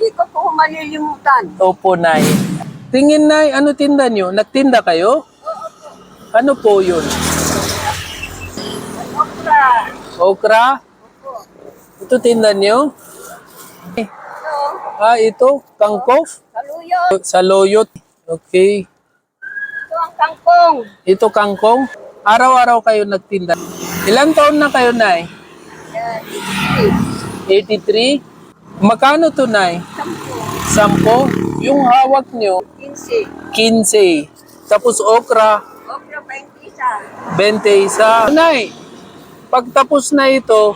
Hindi ko po malilimutan. Opo, Nay. Tingin, Nay, ano tinda nyo? Nagtinda kayo? Ano po yun? Okra. Okra? Ito tinda nyo? Ito, Ah, ito, kangkong? saluyot. Saloyot. Okay. Ito ang kangkong. Ito kangkong. Araw-araw kayo nagtinda. Ilan taon na kayo, Nay? Yan. 83? Magkano to, Nay? Sampo. 10? Yung hawak nyo, 15. 15. Tapos okra, Okra 20 isa. 20 isa. Nay, pagtapos na ito,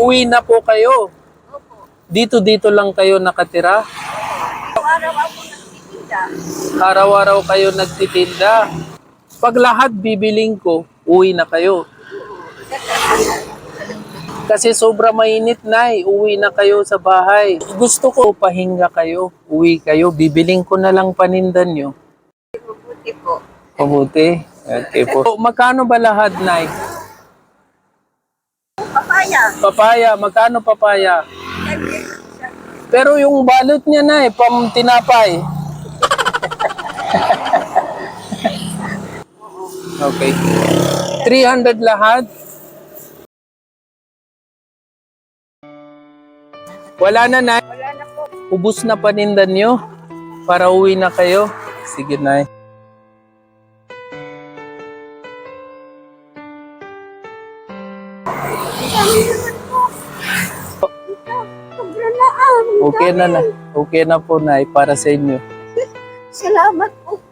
uwi na po kayo. Opo. Dito-dito lang kayo nakatira. Araw ako nagtitinda. Araw-araw kayo nagtitinda. Pag lahat bibiling ko, uwi na kayo. Kasi sobra mainit na uwi na kayo sa bahay. Gusto ko pahinga kayo, uwi kayo, bibiling ko na lang panindan nyo. Mabuti po. Mabuti. Okay po. So, magkano ba lahat, Nay? Papaya. Papaya, magkano papaya? 10 pesos isa. Pero yung balot niya na eh, pam tinapay. okay. 300 lahat. Wala na na. Wala na po. Ubus na panindan nyo. Para uwi na kayo. Sige na Dami naman po. Ito, sobra na ah. Okay na na. Okay na po na para sa inyo. Salamat po.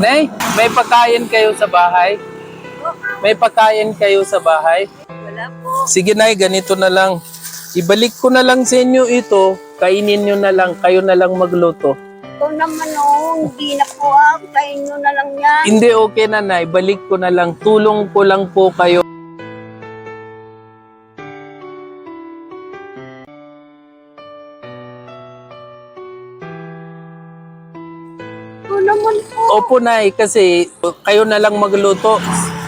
Nay, may pagkain kayo sa bahay? May pagkain kayo sa bahay? Wala po. Sige Nay, ganito na lang. Ibalik ko na lang sa inyo ito. Kainin nyo na lang. Kayo na lang magluto. Ito naman oh, hindi na po ah. Kain nyo na lang yan. Hindi okay na Nay. Balik ko na lang. Tulong ko lang po kayo. Opo Nay, kasi kayo na lang magluto.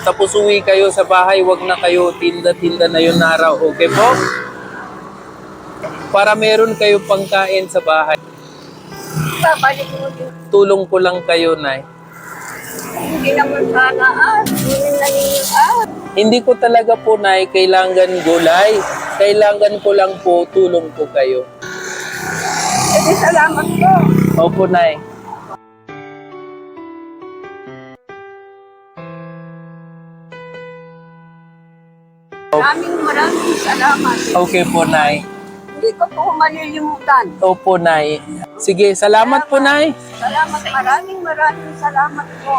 Tapos uwi kayo sa bahay. Huwag na kayo tinda-tinda na yun na araw. Okay po? Para meron kayo pangkain sa bahay. Babalik mo din. Tulong ko lang kayo, Nay. Hindi naman sana ah. Hindi ah. Ko talaga po, Nay, kailangan gulay. Kailangan ko lang po tulong ko kayo. Eh salamat po. Opo, Nay. Maraming maraming salamat. Okay po, Nay. Hindi ko po malilimutan. Opo, Nay. Sige, salamat po, Nay. Salamat, maraming maraming salamat po.